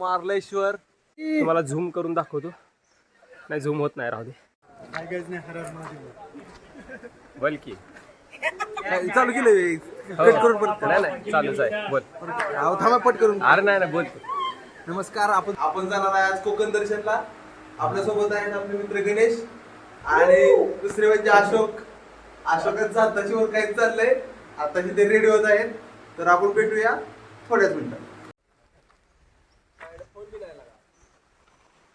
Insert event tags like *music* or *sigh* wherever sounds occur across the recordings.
मार्लेश्वर. तुम्हाला झूम करून दाखवतो. नाही झूम होत नाही राहू दे. बोल की. चालू केलं हो. कट करून परत नाही नाही चालूच आहे. बोल. अहो, थांबा पट करून. अरे नाही नाही बोल. नमस्कार आपण आपण जाणार आहे आज कोकण दर्शनला. आपल्यासोबत आहेत आपले मित्र गणेश आणि दुसरे म्हणजे अशोक. अशोकांचं आताची वर काय चाललंय. आताची ते रेडी होत आहेत तर आपण भेटूया थोड्याच मिनिटात.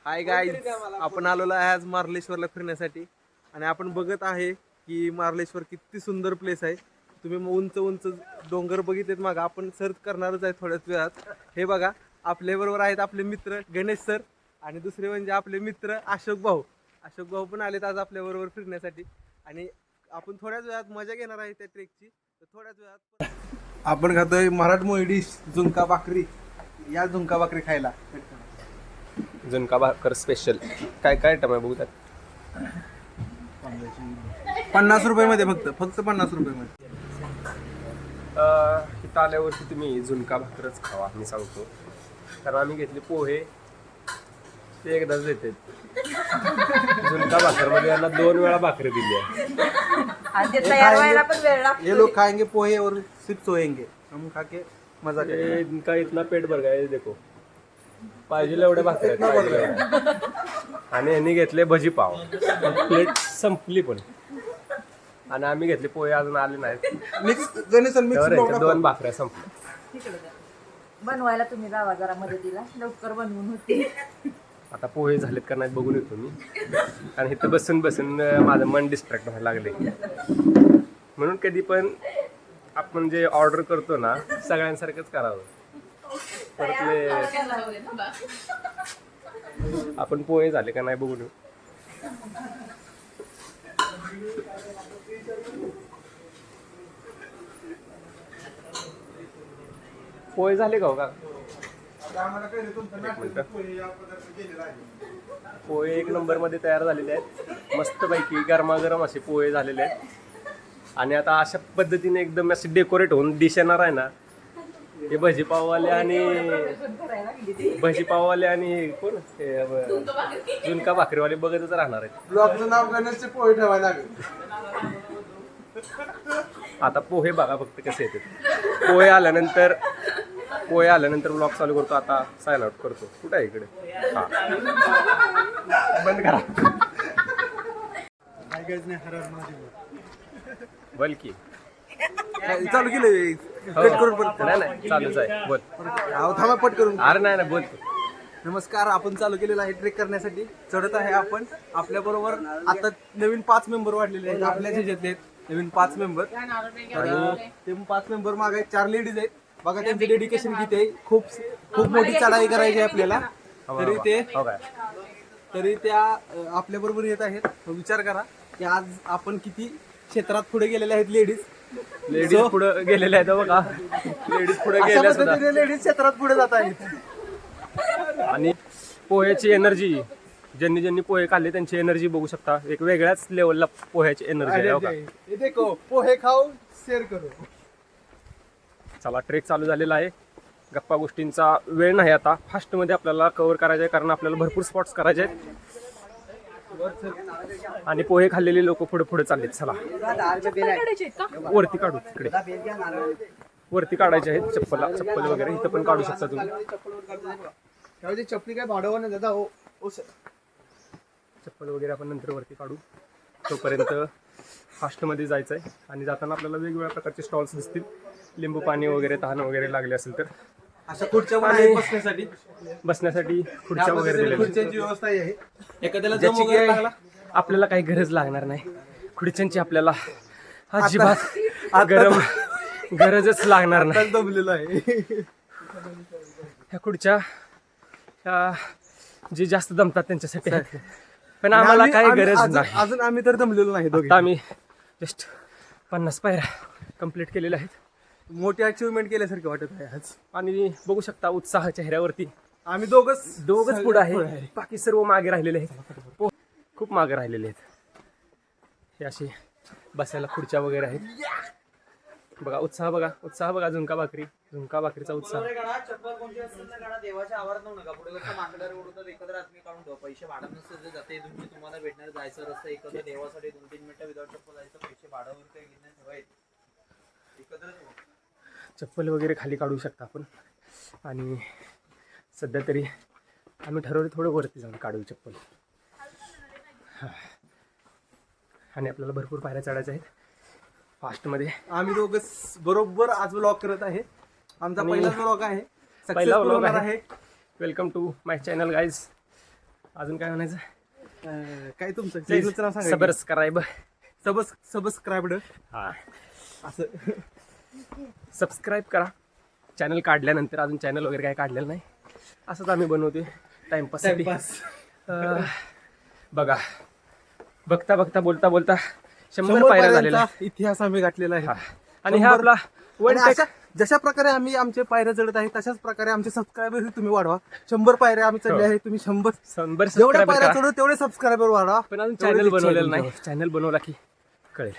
हाय गाईज आपण आलेलो आहे आज मार्लेश्वरला फिरण्यासाठी. आणि आपण बघत आहे की मार्लेश्वर किती सुंदर प्लेस आहे. तुम्ही मग उंच उंच डोंगर बघितलेत मागा. आपण सर्च करणारच आहे थोड्याच वेळात. हे बघा आपल्या बरोबर आहेत आपले मित्र गणेश सर आणि दुसरे म्हणजे आपले मित्र अशोक भाऊ. अशोक भाऊ पण आलेत आज आपल्या बरोबर फिरण्यासाठी. आणि आपण थोड्याच वेळात मजा घेणार आहे त्या ट्रेकची तर थोड्याच वेळात आपण खातोय मराठमोळी डिश झुणका भाकरी. या झुणका भाकरी खायला. झुणका भाकर स्पेशल काय काय टमाय बघू त्यात? पन्नास रुपये मध्ये फक्त फक्त पन्नास रुपये मध्ये अं, इथं आल्यावरती तुम्ही झुणका भाकरच खावा मी सांगतो. कारण आम्ही घेतले पोहे ते एकदाच देते झुणका भाकरमध्ये यांना दोन वेळा भाकरी दिली आहे. आणि ते तयार व्हायला पण वेळ लागतो. ये लोग खाएंगे पोहे और सिर्फ सोएंगे हम खा के मजा इनका इतना पेट भर गया देखो. पाहिजे एवढे भाकरी आहेत, पाहिजे एवढ्या. आणि यांनी घेतले भजी पाव. प्लेट संपली पण. आणि आम्ही घेतले पोहे अजून आले नाहीत. मिक्स गणेश मिक्स त्यावर यांच्या दोन भाकऱ्या संपल्या. बनवायला तुम्ही जावा जरा मदतीला. लवकर बनवून होते. आता पोहे झालेत का नाहीत बघून येतो मी आणि इथं बसून बसून अं, माझं मन डिस्ट्रॅक्ट व्हायला लागले म्हणून कधी पण आपण जे ऑर्डर करतो ना सगळ्यांसारखंच करावं. परतले. आपण पोहे झाले का नाही बघून पोहे झाले का हो का? पोहे एक नंबरमध्ये तयार झालेले आहेत. मस्तपैकी गरमागरम असे पोहे झालेले आहेत. आणि आता अशा पद्धतीने एकदम असे डेकोरेट होऊन डिश येणार आहे ना हे भजीपाववाले आणि भजीपाववाले आणि कोण? हे झुणका भाकरीवाले बघतच राहणार आहेत. ब्लॉगचं नाव गणेशचे पोहे ठेवायला लागेल. आता पोहे बघा फक्त कसे येतात. पोहे आल्यानंतर पोहे आल्यानंतर ब्लॉग चालू करतो. आता साइन आउट करतो. कुठे आहे इकडे? हा. बंद करा. बोल की. काय चालू केलं. कट करून परत नाही नाही चालूच आहे. बोल. अहो, थांबा पट करून. अरे नाही नाही बोल. तू नमस्कार आपण चालू केलेला आहे ट्रेक करण्यासाठी. चढत आहे आपण. आपल्या बरोबर आता नवीन पाच मेंबर वाढलेले आहेत. आपल्या ह्याच्यातले आहेत. नवीन पाच मेंबर. ते पाच मेंबर मागे चार लेडीज आहेत. बघा त्यांचं डेडिकेशन किती आहे. खूप खूप मोठी चढाई करायची आहे आपल्याला. तरी ते हो काय? तरी त्या आपल्या बरोबर येत आहेत. विचार करा की आज आपण किती क्षेत्रात पुढे गेलेले आहेत लेडीज लेडीज पुढे गेलेल्या आहेत बघा. लेडीज पुढे गेल्या सुद्धा लेडीज क्षेत्रात पुढे जात आहेत. आणि पोह्याची एनर्जी ज्यांनी ज्यांनी पोहे खाल्ले त्यांची एनर्जी बघू शकता. एक वेगळ्याच लेवलला पोह्याची एनर्जी आहे हो देखो पोहे खाओ शेअर करो. चला ट्रेक चालू झालेला आहे. गप्पा गोष्टींचा वेळ नाही आता. फास्टमध्ये आपल्याला कव्हर करायचं आहे कारण आपल्याला भरपूर स्पॉट्स करायचे आहेत. आणि पोहे खाल्लेले लोक पुढे पुढे चाललेत. चला. वरती काढू तिकडे. वरती काढायचे आहेत. चप्पल चप्पल वगैरे. इथं पण काढू शकता तुम्ही. चपली काय भाडवं नाही दादा हो. ओ सर. चप्पल वगैरे आपण नंतर वरती काढू. तोपर्यंत फास्टमध्ये जायचं आहे आणि जाताना आपल्याला वेगवेगळ्या प्रकारचे स्टॉल्स दिसतील. लिंबू पाणी वगैरे तहान वगैरे लागले असेल तर. अशा खुर्च्या आणि- बसण्यासाठी? बसण्यासाठी खुर्च्या वगैरे आहेत. खुर्च्यांची व्यवस्था आहे. एखाद्याला जम ज्याची वगैरे आपल्याला काही गरज लागणार नाही. खुर्च्यांची आपल्याला अजिबात गरम गरजच लागणार नाही. तर दमलेलं आहे. ह्या खुर्च्या ह्या जे जास्त दमतात त्यांच्यासाठी आहेत. पण आम्हाला आम्ही- काही आम्ही गरज अजून- नाही. अजून आम्ही तर दमलेलो नाही दोघे. आता आम्ही जस्ट पन्नास पायऱ्या कंप्लीट केलेल्या आहेत. मोठी अचिव्हमेंट केल्यासारखं वाटत आहे आज. आणि बघू शकता उत्साह चेहऱ्यावरती. आम्ही दोघच दोघच पुढे आहे. बाकी सर्व मागे राहिलेले आहेत. पो- खूप मागे राहिलेले आहेत. हे असे बसायला खुर्च्या वगैरे आहेत. बघा उत्साह बघा उत्साह बघा झुणका भाकरी. झुणका भाकरीचा उत्साह. देवाच्या आवारात नेऊ नका. पुढे कसं माकडा उडवतात एकत्र आत्मी काढून ठेवा. पैसे भाडं नसतं जे जाते. तुमची तुम्हाला भेटणार जायचं रस्ता. एकत्र देवासाठी दोन तीन मिनिटं विदाउट चप्पल जायचं. पैसे भाडावर काही घेणं ठेवायचं एकत्रच हो. चप्पल वगैरे खाली काढू शकता आपण. आणि सध्या तरी आम्ही ठरवलं थोडं वरती जाऊन काढू चप्पल. हा. आणि आपल्याला भरपूर पायऱ्या चढायच्या आहेत. फास्टमध्ये. आम्ही दोघं बरोबर आज ब्लॉग करत आहे. आमचा आणि पहिला ब्लॉग आहे. पहिला Successful vlog होणार आहे. Welcome to my channel guys अजून काय म्हणायचं? अं, काय तुमचं? चॅनलचं नाव सांगा सबस्क्राईब सबस सबस्क्राईब्ड हा. असं. सबस्क्राईब करा. चॅनल काढल्यानंतर अजून चॅनल वगैरे काय काढलेलं नाही. असंच आम्ही टाइमपाससाठी टाइमपास बघा. बघता बघता बोलता बोलता शंभर पायऱ्या पायऱ्यांचा इतिहास आम्ही गाठलेला आहे. हा. आणि हा आपला वन जशा प्रकारे आम्ही आमचे पायऱ्या चढत आहे तशाच प्रकारे आमचे सबस्क्रायबर तुम्ही वाढवा. शंभर पायऱ्या आम्ही चढले हो. आहे तुम्ही शंभर शंभर जेवढ्या पायऱ्या. चढू तेवढे सबस्क्रायबर वाढवा. पण अजून चॅनल बनवलेलं नाही. चॅनल बनवला की कळेल.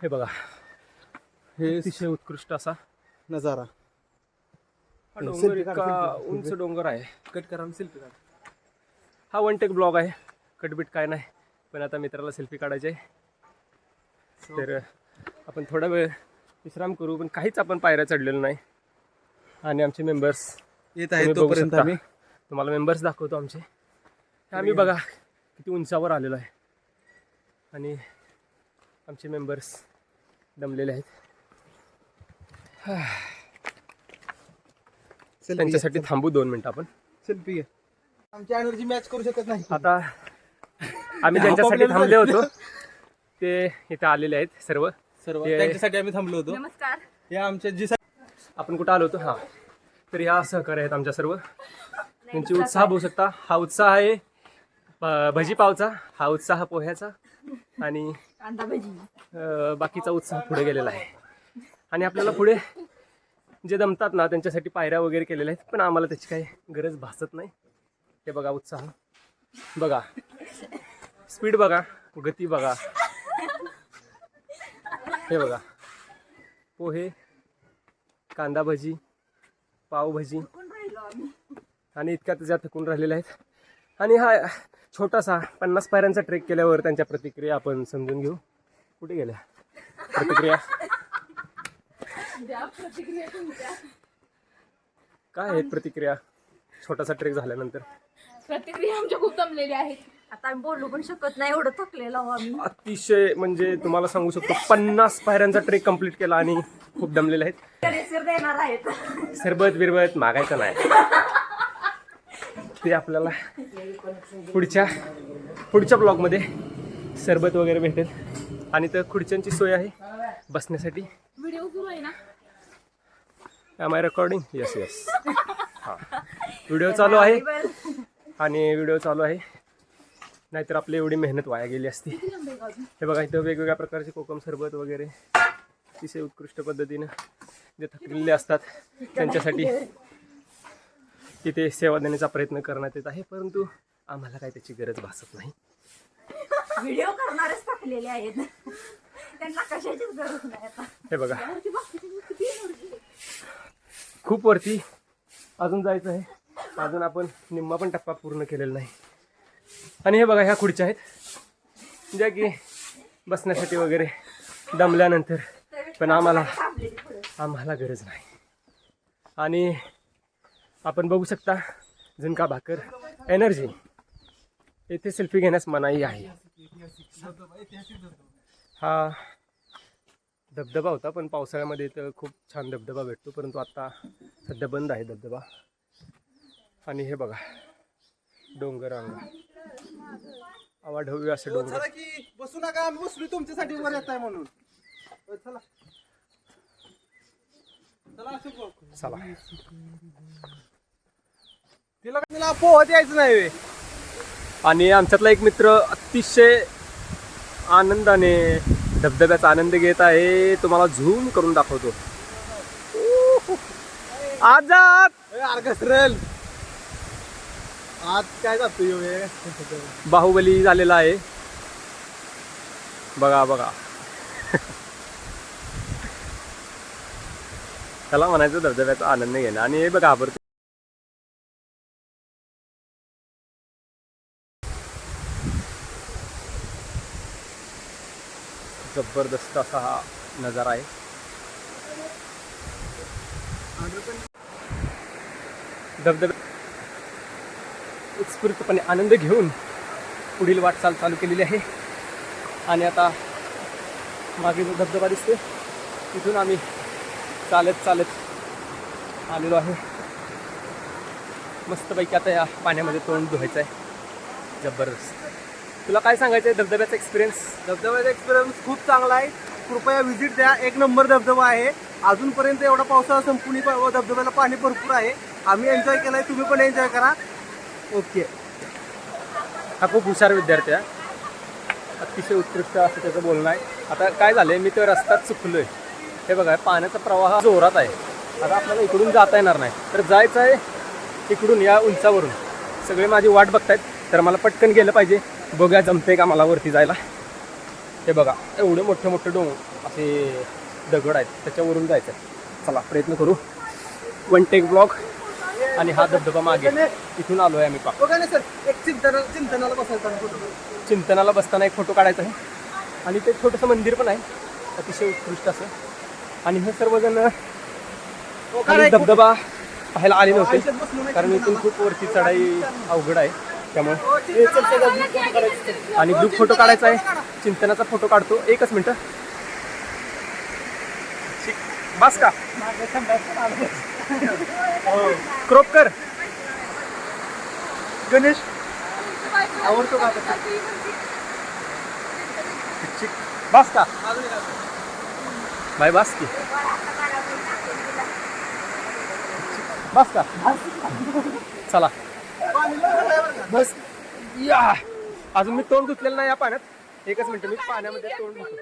हे बघा. हे अतिशय उत्कृष्ट असा नजारा. हा डोंगर काढ, इतका. उंच डोंगर आहे. कट करा सेल्फी हा वन टेक ब्लॉग आहे. कटबीट काय नाही. पण आता मित्राला सेल्फी काढायची आहे. तर आपण थोडा वेळ विश्राम करू पण काहीच आपण पायऱ्या चढलेलो नाही. आणि आमचे मेंबर्स येत आहे तोपर्यंत आम्ही. तुम्हाला मेंबर्स दाखवतो आमचे. हे आम्ही बघा किती उंचावर आलेलो आहे. आणि आमचे मेंबर्स दमलेले आहेत. *sighs* त्यांच्यासाठी थांबू दोन मिनटं आपण. सेल्फी आमची एनर्जी मॅच करू शकत नाही. आता आम्ही *laughs* ज्यांच्यासाठी थांबले होतो *laughs* ते इथे आलेले आहेत सर्व. सर्व. त्यांच्यासाठी आम्ही थांबलो होतो. नमस्कार. हे आमचे जी आपण कुठं आलो होतो? हा. तर ह्या सहकार्य आहेत आमच्या सर्व. त्यांची उत्साह बघू शकता. हा उत्साह आहे भजी पावचा हा उत्साह पोह्याचा. आणि कांदा भजी. अं, बाकीचा उत्साह पुढे गेलेला आहे. आणि आपल्याला पुढे जे दमतात ना त्यांच्यासाठी पायऱ्या वगैरे केलेल्या आहेत पण आम्हाला त्याची काही गरज भासत नाही. हे बघा उत्साह. बघा. स्पीड बघा गती बघा. हे बघा. पोहे कांदा भजी पावभाजी आणि इतक्या त्याच्या थकून राहिलेल्या आहेत. आणि हा छोटासा पन्नास पायऱ्यांचा ट्रेक केल्यावर त्यांच्या प्रतिक्रिया आपण समजून घेऊ. कुठे गेल्या? प्रतिक्रिया? काय आहेत प्रतिक्रिया? छोटासा ट्रेक झाल्यानंतर. प्रतिक्रिया आमच्या खूप जमलेल्या आहेत. आता आम्ही बोलू पण शकत नाही एवढं थकलेलो आहो आम्ही. अतिशय म्हणजे तुम्हाला सांगू शकतो पन्नास पायऱ्यांचा ट्रेक कंप्लीट केला आणि खूप दमलेले आहेत. देणार आहेत. सरबत बिरबत मागायचं नाही. ते आपल्याला पुढच्या पुढच्या ब्लॉगमध्ये सरबत वगैरे भेटेल. आणि तर खुर्च्यांची सोय आहे बसण्यासाठी. व्हिडिओ सुरू आहे ना? Am I recording yes yes हां. व्हिडिओ चालू आहे. आणि व्हिडिओ चालू आहे. नाहीतर आपली एवढी मेहनत वाया गेली असती. हे बघा इथं वेगवेगळ्या प्रकारचे कोकम सरबत वगैरे. अतिशय उत्कृष्ट पद्धतीनं जे थकलेले असतात त्यांच्यासाठी तिथे सेवा देण्याचा प्रयत्न करण्यात येत आहे. परंतु आम्हाला काही त्याची गरज भासत नाही. *laughs* व्हिडिओ करणारेच थकलेले आहेत. त्यांना कशाचीच गरज नाही आता. हे बघा. खूप वरती अजून जायचं आहे. अजून आपण निम्मा पण टप्पा पूर्ण केलेला नाही. आणि हे बघा ह्या खुर्च्या आहेत. ज्या की बसण्यासाठी वगैरे दमल्यानंतर पण आम्हाला आम्हाला गरज नाही. आणि आपण बघू शकता झुणका भाकर एनर्जी. येथे सेल्फी घेण्यास मनाई आहे. हा. धबधबा होता पण पावसाळ्यामध्ये इथं खूप छान धबधबा भेटतो परंतु आता सध्या बंद आहे धबधबा. आणि हे बघा डोंगर अंग आवाढव्य असे हो, डोंगर. की बसू नका आम्ही बसलो तुमच्यासाठी वर येत आहे म्हणून. हो, चला. चला अशोक भाऊ. चला. तिला तिला पोहत यायचं नाही बे. आणि आमच्यातला एक मित्र अतिशय आनंदाने धबधब्याचा आनंद घेत आहे. तुम्हाला झूम करून दाखवतो. आजाद अरे घसरेल आज काय जातो? बाहुबली झालेला आहे. बघा बघा. त्याला म्हणायचं धबधब्याचा आनंद घेणं. आणि हे बघ घाबरतो जबरदस्त असा हा नजारा आहे. धबधबे उत्स्फूर्तपणे आनंद घेऊन पुढील वाटचाल चालू केलेली आहे. आणि आता मागे जो धबधबा दिसतोय तिथून आम्ही चालत चालत आलेलो आहे. मस्तपैकी आता या पाण्यामध्ये तोंड धुवायचं आहे. जबरदस्त. तुला काय सांगायचं आहे धबधब्याचा एक्सपिरियन्स धबधब्याचा एक्सपिरियन्स खूप चांगला आहे. कृपया व्हिजिट द्या. एक नंबर धबधबा आहे. अजूनपर्यंत एवढा पावसाळा संपून व धबधब्याला पाणी भरपूर आहे. आम्ही एन्जॉय केलाय. तुम्ही पण एन्जॉय करा. ओके. हा खूप हुशार विद्यार्थी आहे. अतिशय उत्कृष्ट असं त्याचं बोलणं आहे. आता काय झालंय? मी तो रस्त्यात चुकलोय. हे बघा पाण्याचा प्रवाह जोरात आहे. आता आपल्याला इकडून जाता येणार नाही. तर जायचं आहे इकडून या उंचावरून. सगळे माझी वाट बघतायत. तर मला पटकन गेलं पाहिजे. बघूया जमते का मला वरती जायला. हे बघा एवढे मोठे मोठे डोंग असे दगड आहेत त्याच्यावरून जायचं चला प्रयत्न करू. वन टेक ब्लॉग आणि हा धबधबा मागे. इथून आलो आहे आम्ही पाक बघा ना सर एक चिंतन चिंतनाला बसायचा फोटो चिंतनाला बसताना एक फोटो काढायचा आहे. आणि ते छोटंसं मंदिर पण आहे. अतिशय उत्कृष्ट असं. आणि हे सर्वजण खाली धबधबा पाहायला आले नव्हते. कारण इथून खूप वरती चढाई अवघड आहे. त्यामुळे आणि ग्रुप फोटो काढायचा आहे. चिंतनाचा फोटो काढतो. एकच मिनटं. बस का? हो. क्रॉप कर. गणेश. आवडतो का बस का? बाय बस की. बस का? चला. बस. या. अजून मी तोंड धुतलेलं नाही या पाण्यात. एकच मिनिट मी पाण्यामध्ये तोंड धुतो